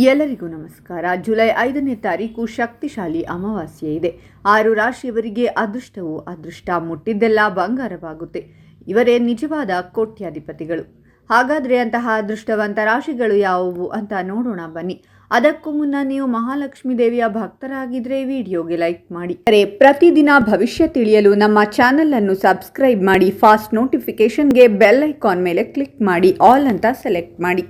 ಎಲ್ಲರಿಗೂ ನಮಸ್ಕಾರ. ಜುಲೈ ಐದನೇ ತಾರೀಕು ಶಕ್ತಿಶಾಲಿ ಅಮಾವಾಸ್ಯೆ ಇದೆ. ಆರು ರಾಶಿಯವರಿಗೆ ಅದೃಷ್ಟವು ಅದೃಷ್ಟ ಮುಟ್ಟಿದ್ದೆಲ್ಲ ಬಂಗಾರವಾಗುತ್ತೆ. ಇವರೇ ನಿಜವಾದ ಕೋಟ್ಯಾಧಿಪತಿಗಳು. ಹಾಗಾದರೆ ಅಂತಹ ಅದೃಷ್ಟವಂತ ರಾಶಿಗಳು ಯಾವುವು ಅಂತ ನೋಡೋಣ ಬನ್ನಿ. ಅದಕ್ಕೂ ಮುನ್ನ ನೀವು ಮಹಾಲಕ್ಷ್ಮಿ ದೇವಿಯ ಭಕ್ತರಾಗಿದ್ರೆ ವಿಡಿಯೋಗೆ ಲೈಕ್ ಮಾಡಿ. ಅರೆ, ಪ್ರತಿದಿನ ಭವಿಷ್ಯ ತಿಳಿಯಲು ನಮ್ಮ ಚಾನೆಲ್ ಅನ್ನು ಸಬ್ಸ್ಕ್ರೈಬ್ ಮಾಡಿ, ಫಾಸ್ಟ್ ನೋಟಿಫಿಕೇಶನ್ಗೆ ಬೆಲ್ ಐಕಾನ್ ಮೇಲೆ ಕ್ಲಿಕ್ ಮಾಡಿ, ಆಲ್ ಅಂತ ಸೆಲೆಕ್ಟ್ ಮಾಡಿ.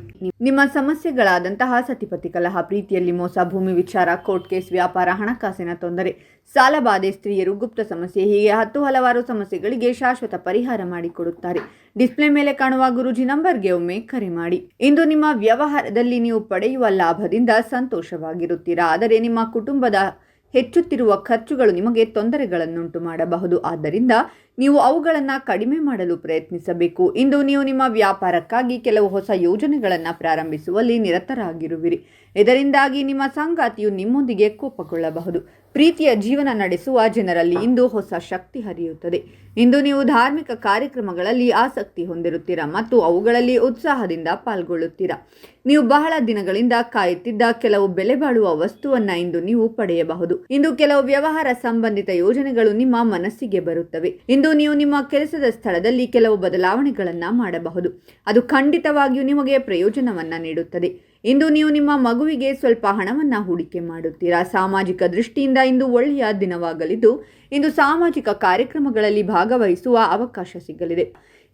ನಿಮ್ಮ ಸಮಸ್ಯೆಗಳಾದಂತಹ ಸತಿಪತಿ ಕಲಹ, ಪ್ರೀತಿಯಲ್ಲಿ ಮೋಸ, ಭೂಮಿ ವಿಚಾರ, ಕೋರ್ಟ್ ಕೇಸ್, ವ್ಯಾಪಾರ, ಹಣಕಾಸಿನ ತೊಂದರೆ ಸಾಲಬಾಧೆ ಸ್ತ್ರೀಯರು ಗುಪ್ತ ಸಮಸ್ಯೆ, ಹೀಗೆ ಹತ್ತು ಹಲವಾರು ಸಮಸ್ಯೆಗಳಿಗೆ ಶಾಶ್ವತ ಪರಿಹಾರ ಮಾಡಿಕೊಡುತ್ತಾರೆ. ಡಿಸ್ಪ್ಲೇ ಮೇಲೆ ಕಾಣುವ ಗುರುಜಿ ನಂಬರ್ಗೆ ಒಮ್ಮೆ ಕರೆ ಮಾಡಿ. ಇಂದು ನಿಮ್ಮ ವ್ಯವಹಾರದಲ್ಲಿ ನೀವು ಪಡೆಯುವ ಲಾಭದಿಂದ ಸಂತೋಷವಾಗಿರುತ್ತೀರಾ? ಆದರೆ ನಿಮ್ಮ ಕುಟುಂಬದ ಹೆಚ್ಚುತ್ತಿರುವ ಖರ್ಚುಗಳು ನಿಮಗೆ ತೊಂದರೆಗಳನ್ನುಂಟು ಮಾಡಬಹುದು. ಆದ್ದರಿಂದ ನೀವು ಅವುಗಳನ್ನು ಕಡಿಮೆ ಮಾಡಲು ಪ್ರಯತ್ನಿಸಬೇಕು. ಇಂದು ನೀವು ನಿಮ್ಮ ವ್ಯಾಪಾರಕ್ಕಾಗಿ ಕೆಲವು ಹೊಸ ಯೋಜನೆಗಳನ್ನು ಪ್ರಾರಂಭಿಸುವಲ್ಲಿ ನಿರತರಾಗಿರುವಿರಿ. ಇದರಿಂದಾಗಿ ನಿಮ್ಮ ಸಂಗಾತಿಯು ನಿಮ್ಮೊಂದಿಗೆ ಕೋಪಗೊಳ್ಳಬಹುದು. ಪ್ರೀತಿಯ ಜೀವನ ನಡೆಸುವ ಜನರಲ್ಲಿ ಇಂದು ಹೊಸ ಶಕ್ತಿ ಹರಿಯುತ್ತದೆ. ಇಂದು ನೀವು ಧಾರ್ಮಿಕ ಕಾರ್ಯಕ್ರಮಗಳಲ್ಲಿ ಆಸಕ್ತಿ ಹೊಂದಿರುತ್ತೀರಾ ಮತ್ತು ಅವುಗಳಲ್ಲಿ ಉತ್ಸಾಹದಿಂದ ಪಾಲ್ಗೊಳ್ಳುತ್ತೀರಾ? ನೀವು ಬಹಳ ದಿನಗಳಿಂದ ಕಾಯುತ್ತಿದ್ದ ಕೆಲವು ಬೆಲೆ ಬಾಳುವ ವಸ್ತುವನ್ನ ಇಂದು ನೀವು ಪಡೆಯಬಹುದು. ಇಂದು ಕೆಲವು ವ್ಯವಹಾರ ಸಂಬಂಧಿತ ಯೋಜನೆಗಳು ನಿಮ್ಮ ಮನಸ್ಸಿಗೆ ಬರುತ್ತವೆ. ಇಂದು ನೀವು ನಿಮ್ಮ ಕೆಲಸದ ಸ್ಥಳದಲ್ಲಿ ಕೆಲವು ಬದಲಾವಣೆಗಳನ್ನ ಮಾಡಬಹುದು. ಅದು ಖಂಡಿತವಾಗಿಯೂ ನಿಮಗೆ ಪ್ರಯೋಜನವನ್ನ ನೀಡುತ್ತದೆ. ಇಂದು ನೀವು ನಿಮ್ಮ ಮಗುವಿಗೆ ಸ್ವಲ್ಪ ಹಣವನ್ನ ಹೂಡಿಕೆ ಮಾಡುತ್ತೀರಾ? ಸಾಮಾಜಿಕ ದೃಷ್ಟಿಯಿಂದ ಇಂದು ಒಳ್ಳೆಯ ದಿನವಾಗಲಿದ್ದು, ಇಂದು ಸಾಮಾಜಿಕ ಕಾರ್ಯಕ್ರಮಗಳಲ್ಲಿ ಭಾಗವಹಿಸುವ ಅವಕಾಶ ಸಿಗಲಿದೆ.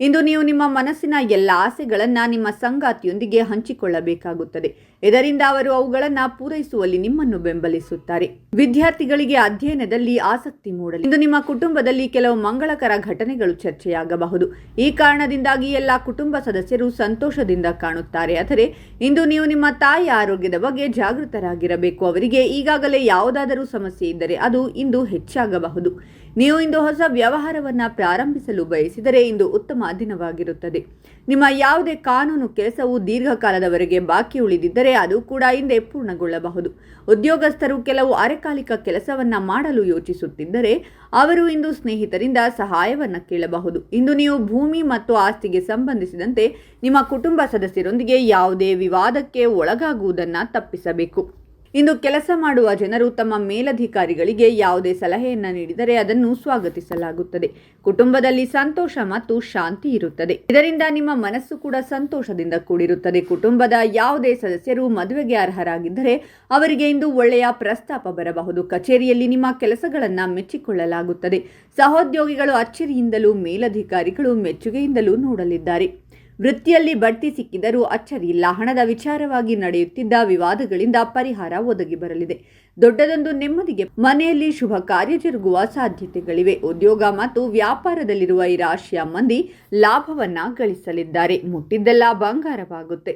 ಇಂದು ನೀವು ನಿಮ್ಮ ಮನಸ್ಸಿನ ಎಲ್ಲ ಆಸೆಗಳನ್ನು ನಿಮ್ಮ ಸಂಗಾತಿಯೊಂದಿಗೆ ಹಂಚಿಕೊಳ್ಳಬೇಕಾಗುತ್ತದೆ. ಇದರಿಂದ ಅವರು ಅವುಗಳನ್ನು ಪೂರೈಸುವಲ್ಲಿ ನಿಮ್ಮನ್ನು ಬೆಂಬಲಿಸುತ್ತಾರೆ. ವಿದ್ಯಾರ್ಥಿಗಳಿಗೆ ಅಧ್ಯಯನದಲ್ಲಿ ಆಸಕ್ತಿ ಮೂಡಲಿ. ಇಂದು ನಿಮ್ಮ ಕುಟುಂಬದಲ್ಲಿ ಕೆಲವು ಮಂಗಳಕರ ಘಟನೆಗಳು ಚರ್ಚೆಯಾಗಬಹುದು. ಈ ಕಾರಣದಿಂದಾಗಿ ಎಲ್ಲ ಕುಟುಂಬ ಸದಸ್ಯರು ಸಂತೋಷದಿಂದ ಕಾಣುತ್ತಾರೆ. ಆದರೆ ಇಂದು ನೀವು ನಿಮ್ಮ ತಾಯಿಯ ಆರೋಗ್ಯದ ಬಗ್ಗೆ ಜಾಗೃತರಾಗಿರಬೇಕು. ಅವರಿಗೆ ಈಗಾಗಲೇ ಯಾವುದಾದರೂ ಸಮಸ್ಯೆ ಇದ್ದರೆ ಅದು ಇಂದು ಹೆಚ್ಚಾಗಬಹುದು. ನೀವು ಇಂದು ಹೊಸ ವ್ಯವಹಾರವನ್ನ ಪ್ರಾರಂಭಿಸಲು ಬಯಸಿದರೆ ಇಂದು ಉತ್ತಮ ದಿನವಾಗಿರುತ್ತದೆ ನಿಮ್ಮ ಯಾವುದೇ ಕಾನೂನು ಕೆಲಸವು ದೀರ್ಘಕಾಲದವರೆಗೆ ಬಾಕಿ ಉಳಿದಿದ್ದರೆ ಅದು ಕೂಡ ಹಿಂದೆ ಪೂರ್ಣಗೊಳ್ಳಬಹುದು. ಉದ್ಯೋಗಸ್ಥರು ಕೆಲವು ಅರೆಕಾಲಿಕ ಕೆಲಸವನ್ನ ಮಾಡಲು ಯೋಚಿಸುತ್ತಿದ್ದರೆ ಅವರು ಇಂದು ಸ್ನೇಹಿತರಿಂದ ಸಹಾಯವನ್ನು ಕೇಳಬಹುದು. ಇಂದು ನೀವು ಭೂಮಿ ಮತ್ತು ಆಸ್ತಿಗೆ ಸಂಬಂಧಿಸಿದಂತೆ ನಿಮ್ಮ ಕುಟುಂಬ ಸದಸ್ಯರೊಂದಿಗೆ ಯಾವುದೇ ವಿವಾದಕ್ಕೆ ಒಳಗಾಗುವುದನ್ನು ತಪ್ಪಿಸಬೇಕು. ಇಂದು ಕೆಲಸ ಮಾಡುವ ಜನರು ತಮ್ಮ ಮೇಲಧಿಕಾರಿಗಳಿಗೆ ಯಾವುದೇ ಸಲಹೆಯನ್ನ ನೀಡಿದರೆ ಅದನ್ನು ಸ್ವಾಗತಿಸಲಾಗುತ್ತದೆ. ಕುಟುಂಬದಲ್ಲಿ ಸಂತೋಷ ಮತ್ತು ಶಾಂತಿ ಇರುತ್ತದೆ. ಇದರಿಂದ ನಿಮ್ಮ ಮನಸ್ಸು ಕೂಡ ಸಂತೋಷದಿಂದ ಕೂಡಿರುತ್ತದೆ. ಕುಟುಂಬದ ಯಾವುದೇ ಸದಸ್ಯರು ಮದುವೆಗೆ ಅರ್ಹರಾಗಿದ್ದರೆ ಅವರಿಗೆ ಇಂದು ಒಳ್ಳೆಯ ಪ್ರಸ್ತಾಪ ಬರಬಹುದು. ಕಚೇರಿಯಲ್ಲಿ ನಿಮ್ಮ ಕೆಲಸಗಳನ್ನು ಮೆಚ್ಚಿಕೊಳ್ಳಲಾಗುತ್ತದೆ. ಸಹೋದ್ಯೋಗಿಗಳು ಅಚ್ಚರಿಯಿಂದಲೂ ಮೇಲಧಿಕಾರಿಗಳು ಮೆಚ್ಚುಗೆಯಿಂದಲೂ ನೋಡಲಿದ್ದಾರೆ. ವೃತ್ತಿಯಲ್ಲಿ ಬಡ್ತಿ ಸಿಕ್ಕಿದರೂ ಅಚ್ಚರಿಯಿಲ್ಲ. ಹಣದ ವಿಚಾರವಾಗಿ ನಡೆಯುತ್ತಿದ್ದ ವಿವಾದಗಳಿಂದ ಪರಿಹಾರ ಒದಗಿ ಬರಲಿದೆ. ದೊಡ್ಡದೊಂದು ನೆಮ್ಮದಿಗೆ ಮನೆಯಲ್ಲಿ ಶುಭ ಕಾರ್ಯ ಜರುಗುವ ಸಾಧ್ಯತೆಗಳಿವೆ. ಉದ್ಯೋಗ ಮತ್ತು ವ್ಯಾಪಾರದಲ್ಲಿರುವ ಈ ರಾಶಿಯ ಮಂದಿ ಲಾಭವನ್ನ ಗಳಿಸಲಿದ್ದಾರೆ. ಮುಟ್ಟಿದ್ದೆಲ್ಲ ಬಂಗಾರವಾಗುತ್ತೆ.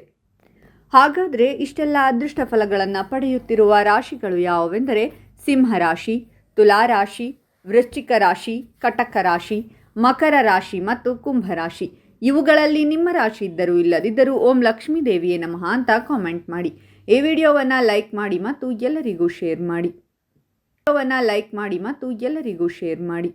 ಹಾಗಾದರೆ ಇಷ್ಟೆಲ್ಲ ಅದೃಷ್ಟ ಫಲಗಳನ್ನು ಪಡೆಯುತ್ತಿರುವ ರಾಶಿಗಳು ಯಾವುವೆಂದರೆ ಸಿಂಹರಾಶಿ ತುಲಾರಾಶಿ ವೃಶ್ಚಿಕ ರಾಶಿ, ಕಟಕ ರಾಶಿ, ಮಕರ ರಾಶಿ ಮತ್ತು ಕುಂಭರಾಶಿ ಇವುಗಳಲ್ಲಿ ನಿಮ್ಮ ರಾಶಿ ಇದ್ದರೂ ಇಲ್ಲದಿದ್ದರೂ ಓಂ ಲಕ್ಷ್ಮೀ ದೇವಿಯೇ ನಮಃ ಅಂತ ಕಾಮೆಂಟ್ ಮಾಡಿ. ಈ ವಿಡಿಯೋವನ್ನು ಲೈಕ್ ಮಾಡಿ ಮತ್ತು ಎಲ್ಲರಿಗೂ ಶೇರ್ ಮಾಡಿ. ವಿಡಿಯೋವನ್ನು ಲೈಕ್ ಮಾಡಿ ಮತ್ತು ಎಲ್ಲರಿಗೂ ಶೇರ್ ಮಾಡಿ.